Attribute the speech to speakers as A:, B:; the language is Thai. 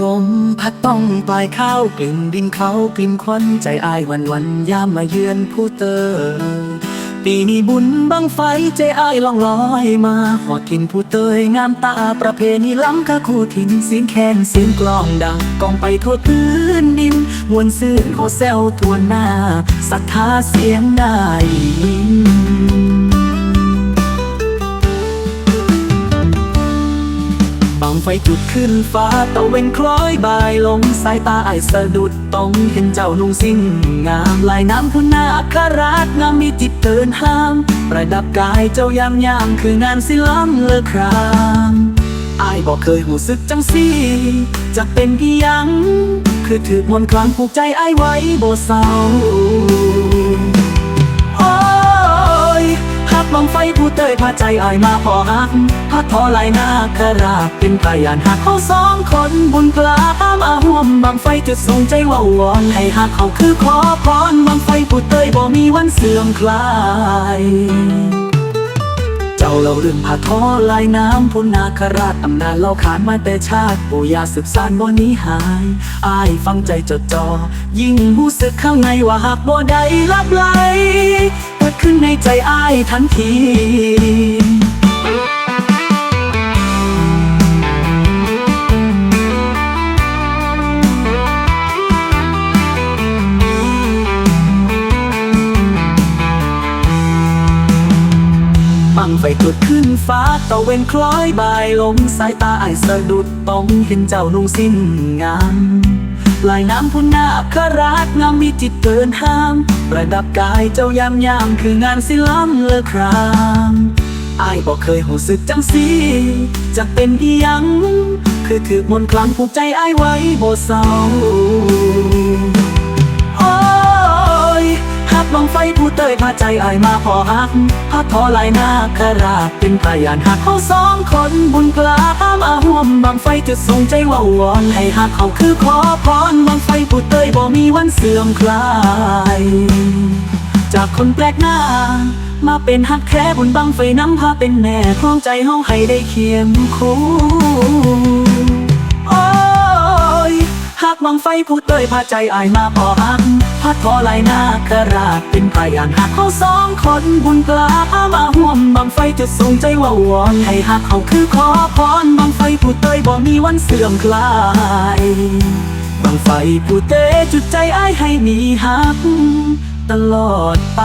A: งมพัดต้องปลายข้าวกลิ่นดินเขากลิ่นควันใจอายวันวันยามมาเยือนผู้เตอปีนี้บุญบังไฟใจอายล่องลอยมาหอดทินผู้เตยงามตาประเพณีล้ำค่าคู่ทินเสียงแคนเสียงกลองดังกองไปทั่วพื้นดินมวนซื่นโคแซวทวนหน้าศรัทธาเสียงได้ ไฟจุดขึ้นฟ้าตะเวนคล้อยบายลงสายตาไอสะดุดต้องเห็นเจ้านุ่งสิ้นงามลายน้ำพุนาอัคราชงามมีจิตเกินห้าม ประดับกายเจ้ายามยามคืองานศิลป์เลอครามอายบอกเคยหูสึกจังสีจะเป็นอีหยัง คือถือมนคลังผูกใจไอไว้บ่เศร้า ไฟผู้เตยพาใจอ้ายมาพอหักพาทอลายนาคราเป็นพยานหักเขาสองคนบุญกลามาห่วมบางไฟจุดสูงใจว่าวอนให้หักเขาคือขอพรบางไฟผู้เตยบ่มีวันเสื่อมคลาย จ้าเล่าเรื่องผาท้อลายน้ำพุนาคราชอำนาจเล่าขานมาแต่ชาติปู่ย่าสืบสานบ่หนี้หายอายฟังใจจดจอ ยิ่งรู้สึกข้างในว่าหากบ่ได้รับไหลเกิดขึ้นในใจอายทันที บังไฟจุดขึ้นฟ้าตะเวนคล้อยบายลมสายตาไอสะดุดต้องเห็นเจ้านุ่งสิ้นงามลายน้ำพุนาอัคราชงามมีจิตเกินห้าม ประดับกายเจ้ายามยามคืองานศิลป์เลอครามอายบอกเคยหูสึกจังสีจะเป็นอียัง คือถือมนคลังผูกใจอายไว้บ่เศร้า บังไฟผู้เตยพาใจอายมาพอหักพัดทอลายหน้าคราชเป็นพยานหักเขาสองคนบุญกลามาห่วมบังไฟจุดสงใจว่าวอนให้หักเขาคือขอพรบังไฟผู้เตยบ่มีวันเสื่อมคลาย จากคนแปลกหน้า มาเป็นหักแค่บุญบังไฟน้ำพาเป็นแน่คล้องใจเฮาให้ได้เคียงคู่ หากบังไฟผู้เตยพาใจอายมาพอหักพัดพอลน้าคาราชเป็นพยานหักเขาสองคนบุญกลามาห่วมบังไฟจุดสูงใจว่าวอนให้หักเขาคือขอพรบังไฟผู้เตยบ่มีวันเสื่อมคลายบังไฟผู้เตยจุดใจอายให้มีหักตลอดไป